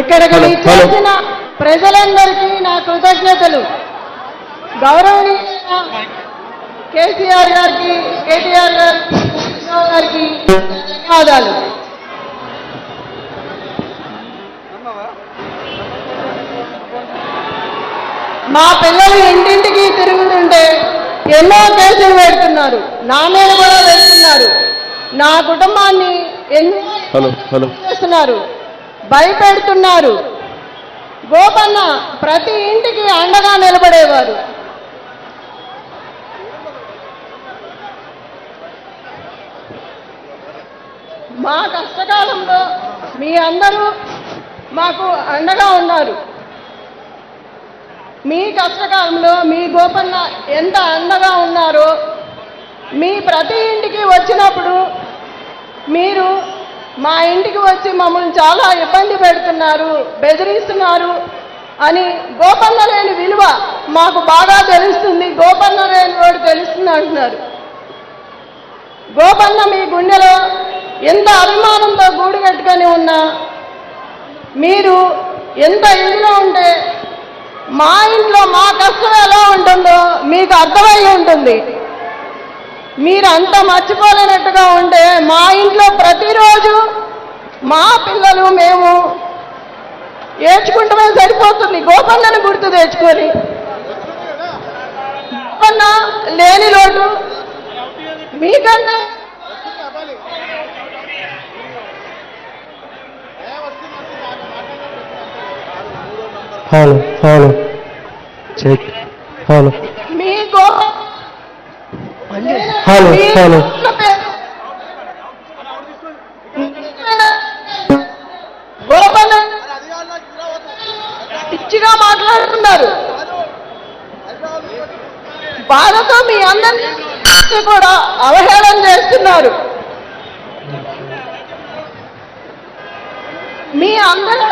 ఇక్కడికి. చేసిన ప్రజలందరికీ నా కృతజ్ఞతలు. గౌరవనీయ కేసీఆర్ గారికి కేటీఆర్ గారికి ధన్యవాదాలు. మా పిల్లలు ఇంటింటికి తిరుగుతుంటే ఎన్నో కేసులు పెడుతున్నారు. నా మీద కూడా పెడుతున్నారు. నా కుటుంబాన్ని ఎన్నో చేస్తున్నారు. భయపెడుతున్నారు. గోపన్న ప్రతి ఇంటికి అండగా నిలబడేవారు. మా కష్టకాలంలో మీ అందరూ మాకు అండగా ఉన్నారు. మీ కష్టకాలంలో మీ గోపన్న ఎంత అండగా ఉన్నారో మీ ప్రతి ఇంటికి వచ్చినప్పుడు మీరు మా ఇంటికి వచ్చి మమ్మల్ని చాలా ఇబ్బంది పెడుతున్నారు బెదిరిస్తున్నారు అని గోపన్న లేని విలువ మాకు బాగా తెలుస్తుంది. గోపన్న లేని వాడు తెలుస్తుంది అంటున్నారు. గోపన్న మీ గుండెలో ఎంత అభిమానంతో గూడు కట్టుకొని ఉన్నా మీరు ఎంత ఇదిలో ఉంటే మా ఇంట్లో మా కష్టం ఎలా ఉంటుందో మీకు అర్థమై ఉంటుంది. మీరు అంత మర్చిపోలేనట్టుగా ఉంటే మా ఇంట్లో ప్రతిరోజు మా పిల్లలు మేము ఏడ్చుకుంటమే సరిపోతుంది. గోపన్నను గుర్తు తెచ్చుకొని. గోపన్న లేని లోటు. మీకన్నా hello hello. Check hello. Hello, hello. పిచ్చిగా మాట్లాడుతున్నారు బాధతో మీ అందరినీ కూడా అవహేళన చేస్తున్నారు మీ అందరూ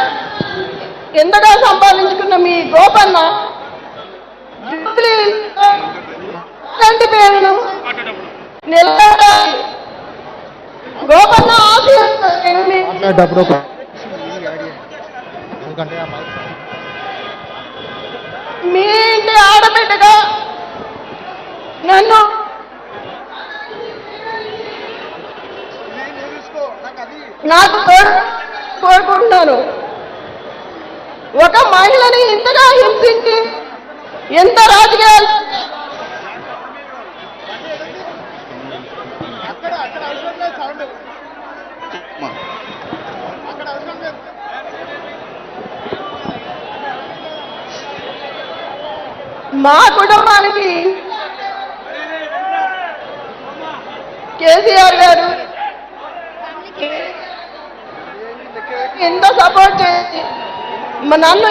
ఎంతగా సంపాదించుకున్న మీ గోపన్న పేరును నిలబడాలి. గోపన్న ఒక మీ ఇంటి ఆడబిడ్డగా నన్ను నాకు కోరుకుంటున్నాను. ఒక మహిళని ఇంతగా హింసించి ఎంత రాజకీయాలు మా కుటుంబానికి కేసీఆర్ గారు ఎంత సపోర్ట్ చేసి నన్ను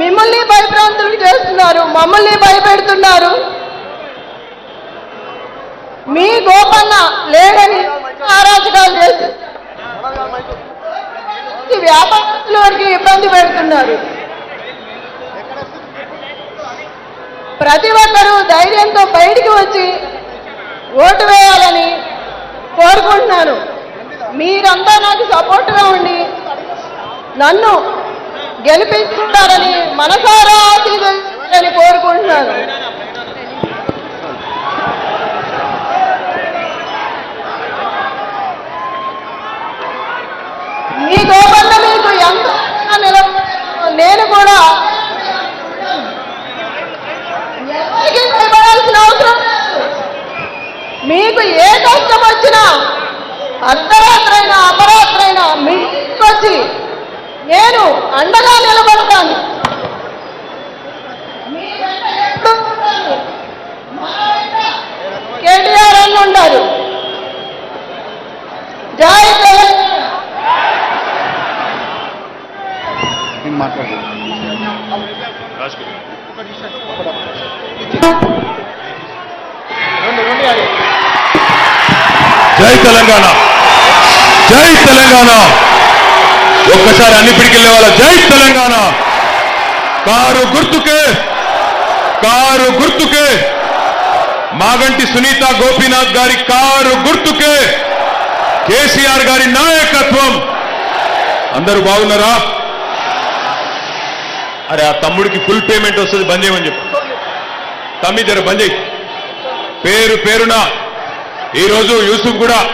మిమ్మల్ని భయభ్రాంతులు చేస్తున్నారు మమ్మల్ని భయపెడుతున్నారు. మీ గోపన్న లేడని అరాచకాలు చేసి వ్యాపారస్తుల వ్యాపారస్తులకి ఇబ్బంది పెడుతున్నారు. ప్రతి ఒక్కరూ ధైర్యంతో బయటికి వచ్చి ఓటు వేయాలని కోరుకుంటున్నాను మీరంతా నాకు సపోర్ట్గా ఉండి నన్ను గెలిపించుకుంటారని మనసారా ఆశీర్వదించాలని కోరుకుంటున్నాను మీ గోపన్న మీకు ఎంత నిలబడాలో నేను కూడా ఎవరికి భయపడాల్సిన అవసరం లేదు. మీకు ఏ కష్టం వచ్చినా అర్ధరాత్రైనా అపరాత్రైనా మీ వచ్చి నేను అండగా నిలబడతాను. కేటీఆర్ అన్న జై మాట్లాడు జై తెలంగాణ. జై తెలంగాణ. ఒక్కసారి అన్ని పిడికిల్లే వాళ్ళ జై తెలంగాణ. కారు గుర్తుకే కారు గుర్తుకే. మాగంటి సునీత గోపీనాథ్ గారి కారు గుర్తుకే. కేసీఆర్ గారి నాయకత్వం. అందరూ బాగున్నారా? అరే ఆ తమ్ముడికి ఫుల్ పేమెంట్ వస్తుంది బంద్ చేయమని చెప్పు. తమ్మి జర బంద్ చేయి. పేరు పేరున ఈరోజు యూసుఫ్ కూడా